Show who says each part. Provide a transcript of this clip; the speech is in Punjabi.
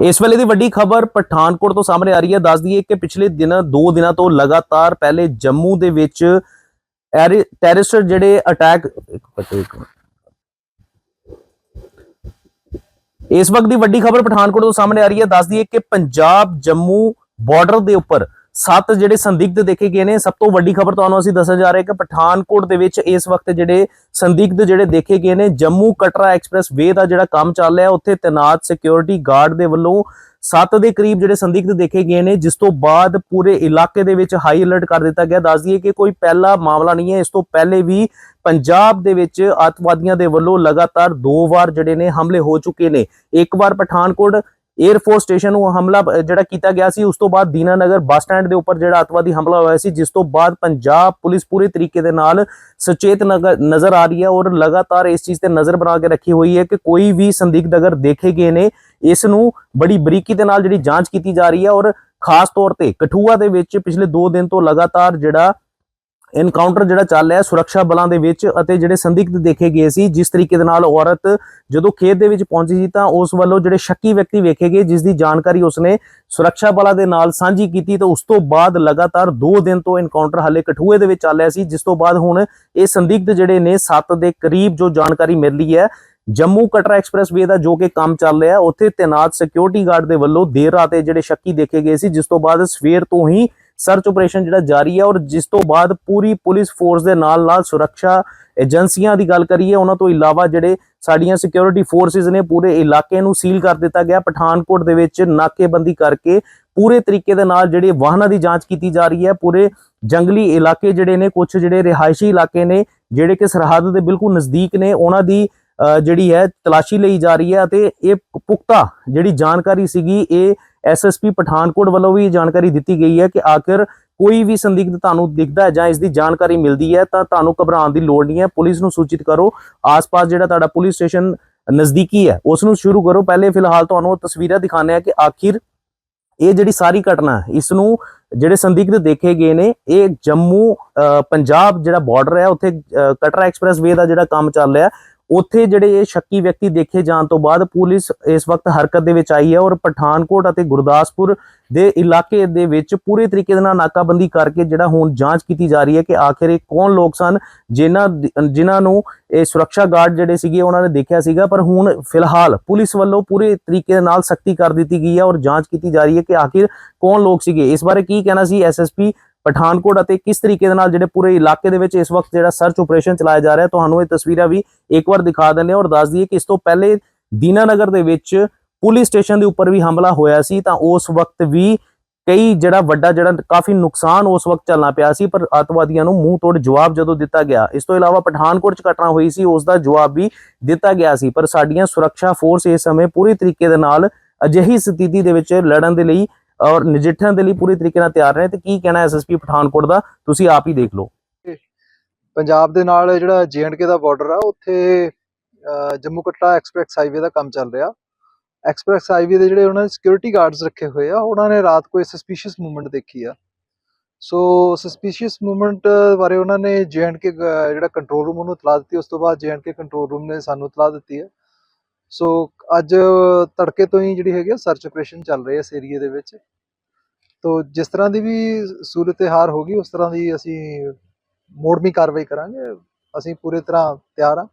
Speaker 1: ਇਸ ਵੇਲੇ ਦੀ ਵੱਡੀ ਖਬਰ ਪਠਾਨਕੋਟ ਤੋਂ ਸਾਹਮਣੇ ਆ ਰਹੀ ਹੈ। ਦੱਸ ਦਈਏ ਕਿ ਪਿਛਲੇ ਦਿਨ 2 ਦਿਨਾਂ ਤੋਂ ਲਗਾਤਾਰ ਪਹਿਲੇ ਜੰਮੂ ਦੇ ਵਿੱਚ ਟੈਰਰਿਸਟ ਜਿਹੜੇ ਅਟੈਕ ਇਸ ਵਕਤ ਦੀ ਵੱਡੀ ਖਬਰ ਪਠਾਨਕੋਟ ਤੋਂ ਸਾਹਮਣੇ ਆ ਰਹੀ ਹੈ। ਦੱਸ ਦਈਏ ਕਿ ਪੰਜਾਬ ਜੰਮੂ ਬਾਰਡਰ ਦੇ ਉੱਪਰ ਸੱਤ ਜਿਹੜੇ ਸੰਦਿਗਧ ਦੇਖੇ ਗਏ ਨੇ, ਸਭ ਤੋਂ ਵੱਡੀ ਖਬਰ ਤੁਹਾਨੂੰ ਅਸੀਂ ਦੱਸਣ ਜਾ ਰਹੇ ਕਿ ਪਠਾਨਕੋਟ ਦੇ ਵਿੱਚ ਇਸ ਵਕਤ ਜਿਹੜੇ ਸੰਦਿਗਧ ਜਿਹੜੇ ਦੇਖੇ ਗਏ ਨੇ, ਜੰਮੂ ਕਟਰਾ ਐਕਸਪ੍ਰੈਸ ਵੇ ਦਾ ਜਿਹੜਾ ਕੰਮ ਚੱਲ ਰਿਹਾ, ਉੱਥੇ ਤੈਨਾਤ ਸਿਕਿਉਰਿਟੀ ਗਾਰਡ ਦੇ ਵੱਲੋਂ ਸੱਤ ਦੇ ਕਰੀਬ ਜਿਹੜੇ ਸੰਦਿਗਧ ਦੇਖੇ ਗਏ ਨੇ, ਜਿਸ ਤੋਂ ਬਾਅਦ ਪੂਰੇ ਇਲਾਕੇ ਦੇ ਵਿੱਚ ਹਾਈ ਅਲਰਟ ਕਰ ਦਿੱਤਾ ਗਿਆ। ਦੱਸ ਦਈਏ ਕਿ ਕੋਈ ਪਹਿਲਾ ਮਾਮਲਾ ਨਹੀਂ ਹੈ, ਇਸ ਤੋਂ ਪਹਿਲੇ ਵੀ ਪੰਜਾਬ ਦੇ ਵਿੱਚ ਅੱਤਵਾਦੀਆਂ ਦੇ ਵੱਲੋਂ ਲਗਾਤਾਰ ਦੋ ਵਾਰ ਜਿਹੜੇ ਨੇ ਹਮਲੇ ਹੋ ਚੁੱਕੇ ਨੇ। ਇੱਕ ਵਾਰ ਪਠਾਨਕੋਟ 에ਅਰ ਸਟੇਸ਼ਨ ਨੂੰ ਹਮਲਾ ਜਿਹੜਾ ਕੀਤਾ ਗਿਆ ਸੀ, ਉਸ ਤੋਂ ਬਾਅਦ ਦੀਨਾਨਗਰ ਬੱਸ ਸਟੈਂਡ ਦੇ ਉੱਪਰ ਜਿਹੜਾ ਅੱਤਵਾਦੀ ਹਮਲਾ ਹੋਇਆ ਸੀ, ਜਿਸ ਤੋਂ ਬਾਅਦ ਪੰਜਾਬ ਪੁਲਿਸ ਪੂਰੇ ਤਰੀਕੇ ਦੇ ਨਾਲ ਸੁਚੇਤ ਨਗ- ਨਜ਼ਰ ਆ ਰਹੀ ਹੈ ਔਰ ਲਗਾਤਾਰ ਇਸ ਚੀਜ਼ ਤੇ ਨਜ਼ਰ ਬਣਾ ਕੇ ਰੱਖੀ ਹੋਈ ਹੈ ਕਿ ਕੋਈ ਵੀ ਸੰਦਿਗਧ ਅਗਰ ਦੇਖੇ ਗਏ ਨੇ, ਇਸ ਨੂੰ ਬੜੀ ਬਰੀਕੀ ਦੇ ਨਾਲ ਜਿਹੜੀ ਜਾਂਚ ਕੀਤੀ ਜਾ ਰਹੀ ਹੈ ਔਰ ਖਾਸ ਤੌਰ ਤੇ ਕਠੂਆ ਦੇ ਵਿੱਚ ਪਿਛਲੇ 2 ਦਿਨ ਤੋਂ ਲਗਾਤਾਰ ਜਿਹੜਾ ਇਨਕਾਊਂਟਰ ਜਿਹੜਾ ਚੱਲ ਰਿਹਾ ਸੁਰੱਖਿਆ ਬਲਾਂ ਦੇ ਵਿੱਚ ਅਤੇ ਜਿਹੜੇ ਸੰਦਿਗਧ ਦੇਖੇ ਗਏ ਸੀ, ਜਿਸ ਤਰੀਕੇ ਦੇ ਨਾਲ ਔਰਤ ਜਦੋਂ ਖੇਤ ਦੇ ਵਿੱਚ ਪਹੁੰਚੀ ਸੀ ਤਾਂ ਉਸ ਵੱਲੋਂ ਜਿਹੜੇ ਸ਼ੱਕੀ ਵਿਅਕਤੀ ਵੇਖੇ ਗਏ, ਜਿਸ ਦੀ ਜਾਣਕਾਰੀ ਉਸਨੇ ਸੁਰੱਖਿਆ ਬਲਾਂ ਦੇ ਨਾਲ ਸਾਂਝੀ ਕੀਤੀ ਤਾਂ ਉਸ ਤੋਂ ਬਾਅਦ ਲਗਾਤਾਰ 2 ਦਿਨ ਤੋਂ ਇਨਕਾਊਂਟਰ ਹਾਲੇ ਕਠੂਏ ਦੇ ਵਿੱਚ ਚੱਲ ਰਿਹਾ ਸੀ, ਜਿਸ ਤੋਂ ਬਾਅਦ ਹੁਣ ਇਹ ਸੰਦਿਗਧ ਜਿਹੜੇ ਨੇ 7 ਦੇ ਕਰੀਬ ਜੋ ਜਾਣਕਾਰੀ ਮਿਲ ਰਹੀ ਹੈ, ਜੰਮੂ ਕਟਰਾ ਐਕਸਪ੍ਰੈਸ ਵੇ ਦਾ ਜੋ ਕਿ ਕੰਮ ਚੱਲ ਰਿਹਾ, ਉੱਥੇ ਤੈਨਾਤ ਸਿਕਿਉਰਿਟੀ ਗਾਰਡ ਦੇ ਵੱਲੋਂ ਦੇਰ ਰਾਤ ਇਹ ਜਿਹੜੇ ਸ਼ੱਕੀ ਦੇਖੇ ਗਏ ਸੀ, ਜਿਸ ਤੋਂ ਬਾਅਦ ਸਵੇਰ ਤੋਂ ਹੀ ਸਰਚ ਆਪਰੇਸ਼ਨ ਜਿਹੜਾ ਜਾਰੀ ਹੈ ਔਰ ਜਿਸ ਤੋਂ ਬਾਅਦ ਪੂਰੀ ਪੁਲਿਸ ਫੋਰਸ ਦੇ ਨਾਲ ਨਾਲ ਸੁਰੱਖਿਆ ਏਜੰਸੀਆਂ ਦੀ ਗੱਲ ਕਰੀਏ, ਉਹਨਾਂ ਤੋਂ ਇਲਾਵਾ ਜਿਹੜੇ ਸਾਡੀਆਂ ਸਿਕਿਉਰਿਟੀ ਫੋਰਸਿਸ ਨੇ ਪੂਰੇ ਇਲਾਕੇ ਨੂੰ ਸੀਲ ਕਰ ਦਿੱਤਾ ਗਿਆ। ਪਠਾਨਕੋਟ ਦੇ ਵਿੱਚ ਨਾਕੇਬੰਦੀ ਕਰਕੇ ਪੂਰੇ ਤਰੀਕੇ ਦੇ ਨਾਲ ਜਿਹੜੇ ਵਾਹਨਾਂ ਦੀ ਜਾਂਚ ਕੀਤੀ ਜਾ ਰਹੀ ਹੈ। ਪੂਰੇ ਜੰਗਲੀ ਇਲਾਕੇ ਜਿਹੜੇ ਨੇ ਕੁਝ ਜਿਹੜੇ ਰਿਹਾਇਸ਼ੀ ਇਲਾਕੇ ਨੇ, ਜਿਹੜੇ ਕਿ ਸਰਹੱਦ ਦੇ ਬਿਲਕੁਲ ਨਜ਼ਦੀਕ ਨੇ, ਉਹਨਾਂ ਦੀ ਜਿਹੜੀ ਹੈ ਤਲਾਸ਼ੀ ਲਈ ਜਾ ਰਹੀ ਹੈ ਅਤੇ ਇਹ ਪੁਖਤਾ ਜਿਹੜੀ ਜਾਣਕਾਰੀ ਸੀਗੀ, ਇਹ ਐਸਐਸਪੀ ਪਠਾਨਕੋਟ ਵੱਲੋਂ ਵੀ ਇਹ ਜਾਣਕਾਰੀ ਦਿੱਤੀ ਗਈ ਹੈ ਕਿ ਆਖਿਰ ਕੋਈ ਵੀ ਸੰਦਿਗਧ ਤੁਹਾਨੂੰ ਦਿਖਦਾ ਹੈ ਜਾਂ ਇਸ ਦੀ ਜਾਣਕਾਰੀ ਮਿਲਦੀ ਹੈ ਤਾਂ ਤੁਹਾਨੂੰ ਘਬਰਾਉਣ ਦੀ ਲੋੜ ਨਹੀਂ ਹੈ। ਪੁਲਿਸ ਨੂੰ ਸੂਚਿਤ ਕਰੋ। ਆਸ-ਪਾਸ ਜਿਹੜਾ ਤੁਹਾਡਾ ਪੁਲਿਸ ਸਟੇਸ਼ਨ ਨਜ਼ਦੀਕੀ ਹੈ ਉਸ ਨੂੰ ਸ਼ੁਰੂ ਕਰੋ। ਪਹਿਲੇ ਫਿਲਹਾਲ ਤੁਹਾਨੂੰ ਤਸਵੀਰਾਂ ਦਿਖਾਣੇ ਆ ਕਿ ਆਖਿਰ ਇਹ ਜਿਹੜੀ ਸਾਰੀ ਘਟਨਾ ਹੈ, ਇਸ ਨੂੰ ਜਿਹੜੇ ਸੰਦਿਗਧ ਦੇਖੇ ਗਏ ਨੇ ਇਹ ਜੰਮੂ ਪੰਜਾਬ ਜਿਹੜਾ ਬਾਰਡਰ ਹੈ ਉੱਥੇ ਕਟਰਾ ਐਕਸਪ੍ਰੈਸ ਵੇ ਦਾ ਜਿਹੜਾ ਕੰਮ ਚੱਲ ਰਿਹਾ ਉੱਥੇ ਜਿਹੜੇ ਇਹ ਸ਼ੱਕੀ ਵਿਅਕਤੀ ਦੇਖੇ ਜਾਣ ਤੋਂ ਬਾਅਦ ਪੁਲਿਸ ਇਸ ਵਕਤ ਹਰਕਤ ਦੇ ਵਿੱਚ ਆਈ ਹੈ ਔਰ ਪਠਾਨਕੋਟ ਅਤੇ ਗੁਰਦਾਸਪੁਰ ਦੇ ਇਲਾਕੇ ਦੇ ਵਿੱਚ ਪੂਰੇ ਤਰੀਕੇ ਦੇ ਨਾਲ ਨਾਕਾਬੰਦੀ ਕਰਕੇ ਜਿਹੜਾ ਹੁਣ ਜਾਂਚ ਕੀਤੀ ਜਾ ਰਹੀ ਹੈ ਕਿ ਆਖਿਰ ਇਹ ਕੌਣ ਲੋਕ ਸਨ, ਜਿਨ੍ਹਾਂ ਦੀ- ਜਿਨ੍ਹਾਂ ਨੂੰ ਇਹ ਸੁਰੱਖਿਆ ਗਾਰਡ ਜਿਹੜੇ ਸੀਗੇ ਉਹਨਾਂ ਨੇ ਦੇਖਿਆ ਸੀਗਾ, ਪਰ ਹੁਣ ਫਿਲਹਾਲ ਪੁਲਿਸ ਵੱਲੋਂ ਪੂਰੇ ਤਰੀਕੇ ਦੇ ਨਾਲ ਸਖਤੀ ਕਰ ਦਿੱਤੀ ਗਈ ਹੈ ਔਰ ਜਾਂਚ ਕੀਤੀ ਜਾ ਰਹੀ ਹੈ ਕਿ ਆਖਿਰ ਕੌਣ ਲੋਕ ਸੀਗੇ। ਇਸ ਬਾਰੇ ਕੀ ਕਹਿਣਾ ਸੀ ਐਸਐਸਪੀ ਪਠਾਨਕੋਟ ਅਤੇ ਕਿਸ ਤਰੀਕੇ ਦੇ ਨਾਲ ਜਿਹੜੇ ਪੂਰੇ ਇਲਾਕੇ ਦੇ ਵਿੱਚ ਇਸ ਵਕਤ ਜਿਹੜਾ ਸਰਚ ਆਪਰੇਸ਼ਨ ਚਲਾਇਆ ਜਾ ਰਿਹਾ, ਤੁਹਾਨੂੰ ਇਹ ਤਸਵੀਰਾਂ ਵੀ ਇੱਕ ਵਾਰ ਦਿਖਾ ਦਿੰਦੇ ਔਰ ਦੱਸ ਦਈਏ ਕਿ ਇਸ ਤੋਂ ਪਹਿਲੇ ਦੀਨਾਨਗਰ ਦੇ ਵਿੱਚ ਪੁਲਿਸ ਸਟੇਸ਼ਨ ਦੇ ਉੱਪਰ ਵੀ ਹਮਲਾ ਹੋਇਆ ਸੀ, ਤਾਂ ਉਸ ਵਕਤ ਵੀ ਕਈ ਜਿਹੜਾ ਵੱਡਾ ਜਿਹੜਾ ਕਾਫੀ ਨੁਕਸਾਨ ਉਸ ਵਕਤ ਚੱਲਣਾ ਪਿਆ ਸੀ, ਪਰ ਅੱਤਵਾਦੀਆਂ ਨੂੰ ਮੂੰਹ ਤੋੜ ਜਵਾਬ ਜਦੋਂ ਦਿੱਤਾ ਗਿਆ। ਇਸ ਤੋਂ ਇਲਾਵਾ ਪਠਾਨਕੋਟ 'ਚ ਘਟਨਾ ਹੋਈ ਸੀ, ਉਸ ਦਾ ਜਵਾਬ ਵੀ ਦਿੱਤਾ ਗਿਆ ਸੀ, ਪਰ ਸਾਡੀਆਂ ਸੁਰੱਖਿਆ ਫੋਰਸ ਇਸ ਸਮੇਂ ਪੂਰੀ ਤਰੀਕੇ ਦੇ ਨਾਲ ਅਜਿਹੀ ਸਥਿਤੀ ਦੇ ਵਿੱਚ ਲੜਨ ਦੇ ਲਈ ਔਰ ਨਜਿੱਠਣ ਦੇ ਲਈ ਪੂਰੀ ਤਰੀਕੇ ਨਾਲ ਤਿਆਰ ਰਹੇ ਤੇ ਕੀ ਕਹਿਣਾ ਐਸਐਸਪੀ ਪਠਾਨਕੋਟ ਦਾ, ਤੁਸੀਂ ਆਪ ਹੀ ਦੇਖ ਲਓ।
Speaker 2: ਪੰਜਾਬ ਦੇ ਨਾਲ ਜਿਹੜਾ ਜੀਐਂਡਕੇ ਦਾ ਬਾਰਡਰ ਆ, ਉੱਥੇ ਜੰਮੂ ਕਟਰਾ ਐਕਸਪ੍ਰੈਸ ਹਾਈਵੇ ਦਾ ਕੰਮ ਚੱਲ ਰਿਹਾ। ਐਕਸਪ੍ਰੈਸ ਹਾਈਵੇ ਦੇ ਜਿਹੜੇ ਉਹਨਾਂ ਨੇ ਸਿਕਿਉਰਿਟੀ ਗਾਰਡਸ ਰੱਖੇ ਹੋਏ ਆ, ਉਹਨਾਂ ਨੇ ਰਾਤ ਕੋਈ ਸਸਪੀਸ਼ੀਅਸ ਮੂਵਮੈਂਟ ਦੇਖੀ ਆ। ਸੋ ਸਸਪੀਸ਼ੀਅਸ ਮੂਵਮੈਂਟ ਬਾਰੇ ਉਹਨਾਂ ਨੇ ਜੀਐਂਡਕੇ ਜਿਹੜਾ ਕੰਟਰੋਲ ਰੂਮ ਉਹਨੂੰ ਇਤਲਾਹ ਦਿੱਤੀ, ਉਸ ਤੋਂ ਬਾਅਦ ਜੀਐਂਡਕੇ ਕੰਟਰੋਲ ਰੂਮ ਨੇ ਸਾਨੂੰ ਇਤਲਾਹ ਦਿੱਤੀ ਹੈ ਸੋ ਅੱਜ ਤੜਕੇ ਤੋਂ ਹੀ ਜਿਹੜੀ ਹੈਗੀ ਸਰਚ ਆਪਰੇਸ਼ਨ ਚੱਲ ਰਹੇ ਇਸ ਏਰੀਏ ਦੇ ਵਿੱਚ। ਤੋ ਜਿਸ ਤਰ੍ਹਾਂ ਦੀ ਵੀ ਸੂਰਤ ਹਾਰ ਹੋਗੀ, ਉਸ ਤਰ੍ਹਾਂ ਦੀ ਅਸੀਂ ਮੋੜਮੀ ਕਾਰਵਾਈ ਕਰਾਂਗੇ। ਅਸੀਂ ਪੂਰੀ ਤਰ੍ਹਾਂ ਤਿਆਰ ਹਾਂ